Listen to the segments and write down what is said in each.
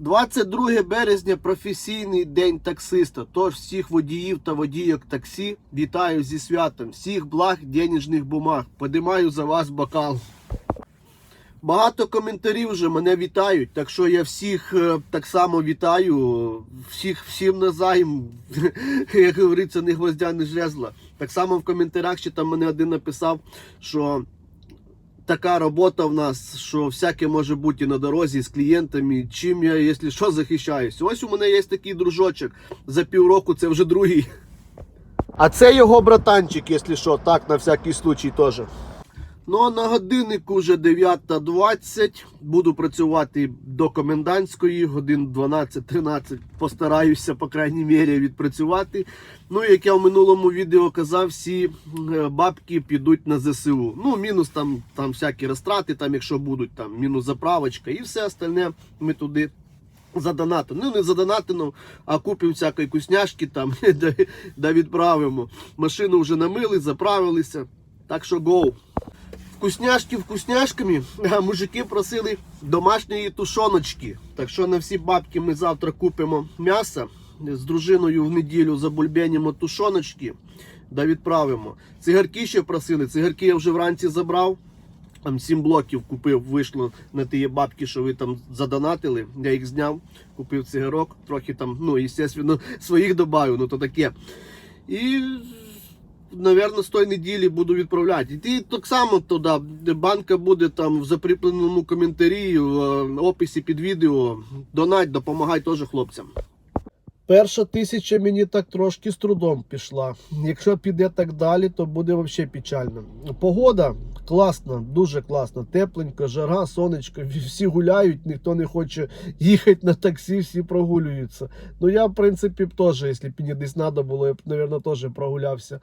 22 березня професійний день таксиста. Тож всіх водіїв та водійок таксі вітаю зі святом. Всіх благ денежних бумаг. Подимаю за вас бокал. Багато коментарів вже мене вітають, так що я всіх е, так само вітаю. Всіх всім назаєм, як говориться, не гвоздя, не жезла. Так само в коментарях ще там мене один написав, що така робота в нас, що всяке може бути на дорозі з клієнтами. Чим я, якщо що, захищаюсь. Ось у мене є такий дружочок. За півроку це вже другий. А це його братанчик, якщо що, так, на всякий случай теж. Ну а на годиннику вже 9.20. Буду працювати до комендантської, годин 12-13. Постараюся, по крайній мірі, відпрацювати. Ну, як я в минулому відео казав, всі е, бабки підуть на ЗСУ. Ну, мінус там, там всякі розтрати, там, якщо будуть, там мінус заправочка і все остальне ми туди задонатимо. Ну, не задонатимо, а купимо всякої кусняшки там, да відправимо. Машину вже намили, заправилися. Так що гоу. Вкусняшки вкусняшками, а мужики просили домашньої тушоночки. Так що на всі бабки ми завтра купимо м'ясо з дружиною в неділю забульбенимо тушоночки да відправимо. Цигарки ще просили. Цигарки я вже вранці забрав. Там 7 блоків купив, вийшло на ті бабки, що ви там задонатили. Я їх зняв, купив цигарок, трохи там, ну, звісно, своїх додав, ну то таке. І Навірно, з тої неділі буду відправляти. І ти так само туди, банка буде там в закріпленому коментарі, в е, описі під відео. Донать, допомагай теж хлопцям. Перша тисяча мені так трошки з трудом пішла. Якщо піде так далі, то буде взагалі печально. Погода класна, дуже класна. Тепленько, жара, сонечко, всі гуляють, ніхто не хоче їхати на таксі, всі прогулюються. Ну я, в принципі, теж, якщо б мені десь треба було, я б, мабуть, теж прогулявся.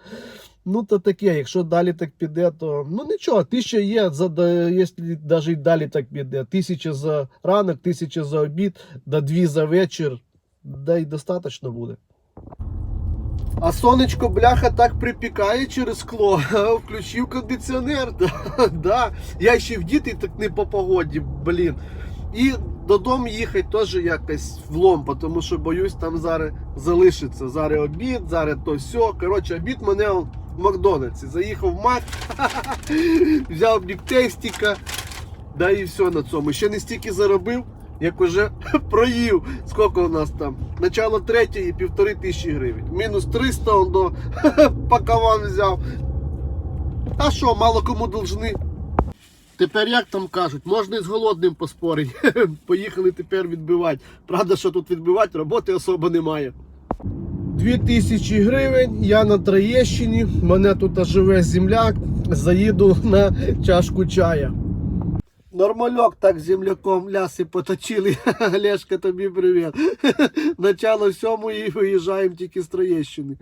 Ну, то таке, якщо далі так піде, то ну нічого, тисяча є, за, якщо навіть далі так піде. Тисяча за ранок, тисяча за обід, да дві за вечір, да й достатньо буде. А сонечко, бляха, так припікає через скло. Включив кондиціонер. Да. Я ще в діти так не по погоді, блін. І додому їхати теж якось влом, тому що боюсь, там зараз залишиться. Зараз обід, зараз то все. Коротше, обід мене в Макдональдсі. Заїхав в Мак, взяв біктейстіка, да і все на цьому. Ще не стільки заробив, як уже проїв. Скільки у нас там? Начало третьої півтори тисячі гривень. Мінус 300 он до пакаван взяв. А що, мало кому должны. Тепер як там кажуть, можна і з голодним поспорити. Поїхали тепер відбивати. Правда, що тут відбивати, роботи особо немає. 2000 гривень, я на Троєщині, мене тут живе земляк, заїду на чашку чая. Нормальок так земляком ляси поточили. Олешка, тобі привіт. Начало сьомої і виїжджаємо тільки з Троєщини.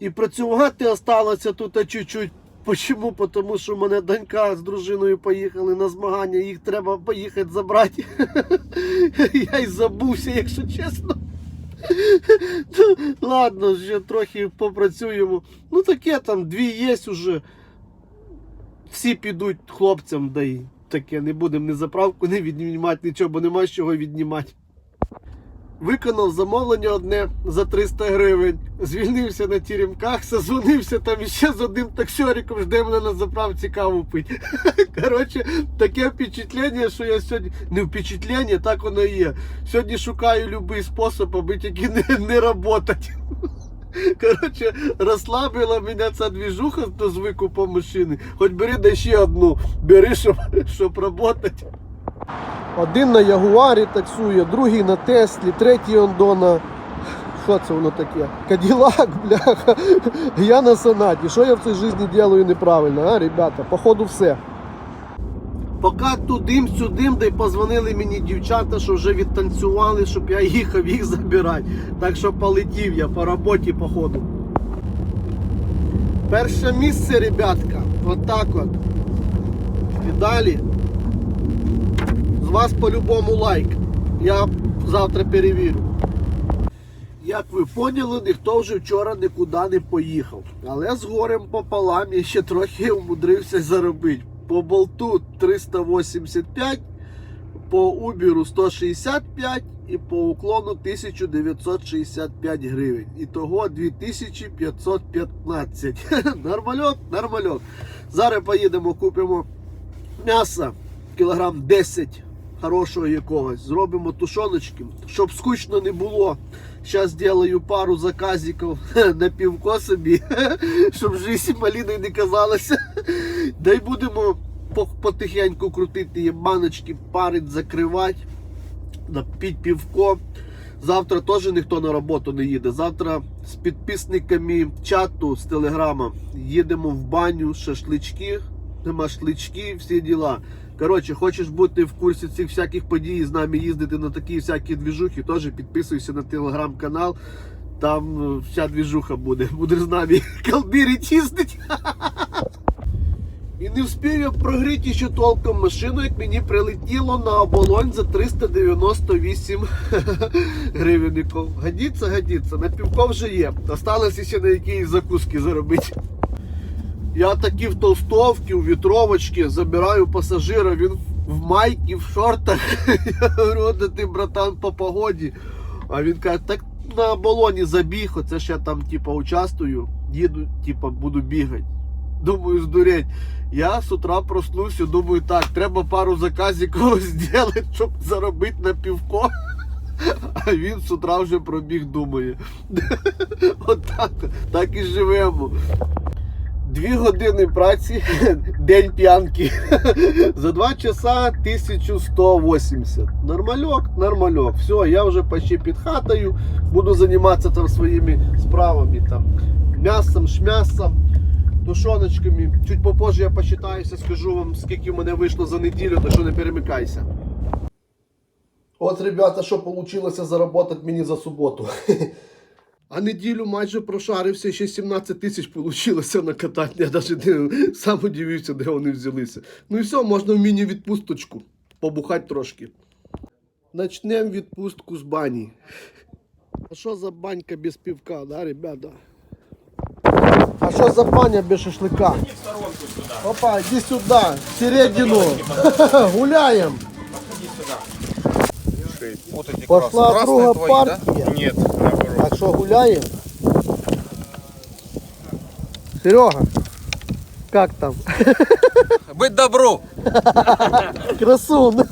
І працювати осталося тут чуть-чуть. Почому? Тому що в мене донька з дружиною поїхали на змагання, їх треба поїхати забрати. Я й забувся, якщо чесно. Ладно, ще трохи попрацюємо. Ну таке там дві є уже. Всі підуть хлопцям, да й таке, не будемо ні заправку не віднімати, нічого, бо нема з чого віднімати. Виконав замовлення одне за 300 гривень. Звільнився на тірімках, созвонився там іще з одним таксьориком, жде мене на заправці каву пить. Коротше, таке впечатлення, що я сьогодні. Не впечатлення, так воно і є. Сьогодні шукаю будь-який спосіб, аби тільки не, не работати. Коротше, розслабила мене ця двіжуха до звику по машини. Хоч бери да ще одну, бери, щоб, щоб працювати. Один на Ягуарі таксує, другий на Теслі, третій ондо на. Що це воно таке? Каділак, бляха. Я на сонаті. Що я в цій житті роблю неправильно, а, ребята? Походу все. Поки тудим-сюдим, де й позвонили мені дівчата, що вже відтанцювали, щоб я їхав їх забирати. Так що полетів я по роботі, походу. Перше місце, ребятка. Отак от. І далі. З вас по-любому лайк. Я завтра перевірю. Як ви поняли, ніхто вже вчора нікуди не поїхав. Але з горем пополам я ще трохи умудрився заробити. По болту 385, по убіру 165 і по уклону 1965 гривень. Ітого 2515. Нормальок, нормальок. Зараз поїдемо, купимо м'яса, кілограм 10 хорошого якогось. Зробимо тушоночки, щоб скучно не було. Зараз зроблю пару заказиків на півко собі, щоб життя маліною не казалося. Да й будемо потихеньку крутити баночки, парить, закривати, піть півко. Завтра теж ніхто на роботу не їде. Завтра з підписниками чату з телеграма їдемо в баню, шашлички, нема шлички, всі діла. Коротше, хочеш бути в курсі цих всяких подій, з нами їздити на такі всякі двіжухи, теж підписуйся на телеграм-канал. Там е, вся двіжуха буде. Будеш з нами колбірі чистить. І не встиг я прогріти ще толком машину, як мені прилетіло на оболонь за 398 гривенників. Годиться, годиться. На півко вже є. Осталось ще на якісь закуски заробити. Я такі в толстовці, в вітровочці, забираю пасажира, він в майці, в шортах. Я говорю, от ти, братан, по погоді. А він каже, так на оболоні забіг, оце ж я там, типа, участвую, їду, типа, буду бігати. Думаю, здуреть. Я з утра проснувся, думаю, так, треба пару заказів когось зробити, щоб заробити на півко. А він з утра вже пробіг, думає. Отак, так і живемо. Дві години праці, день п'янки. За два часа 1180. Нормальок, нормальок. Все, я вже почти під хатою. Буду займатися там своїми справами. Там, м'ясом, шмясом, тушоночками. Чуть попозже я посчитаюся, скажу вам, скільки в мене вийшло за неділю, то що не перемикайся. От, ребята, що вийшло заробити мені за суботу. А неділю майже прошарився, ще 17 тисяч вийшло на катання. Я навіть не, сам удивився, де вони взялися. Ну і все, можна в міні-відпусточку. Побухати трошки. Начнемо відпустку з бані. А що за банька без півка, да, ребята? А що за баня без шашлика? Опа, иди сюда, в середину. Гуляем. Вот эти Пошла красные. друга Красные твои, партия. да? Нет, наоборот. Так що гуляем? Серега, как там? Быть добру! Красун.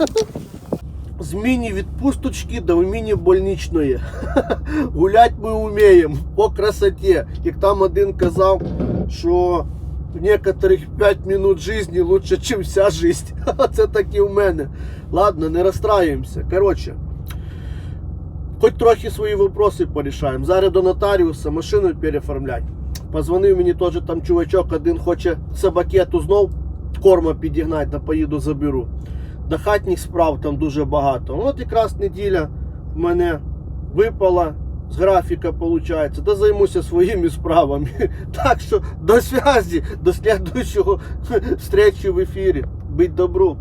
З міні-відпусточки до міні-больничної. Гулять ми вміємо по красоті. Як там один казав, що в некоторих 5 минут жизни лучше, ніж вся жизнь. Це так і в мене. Ладно, не розстраюємося. Коротше, хоч трохи свої вопроси порішаємо. Зараз до нотаріуса машину переоформлять. Позвонив мені теж там чувачок, один хоче собакету знов корма підігнати, та поїду заберу. До хатніх справ там дуже багато. От якраз неділя в мене випала з графіка, виходить, та займуся своїми справами. Так що до зв'язі, до слідчого встречі в ефірі. Будь добру.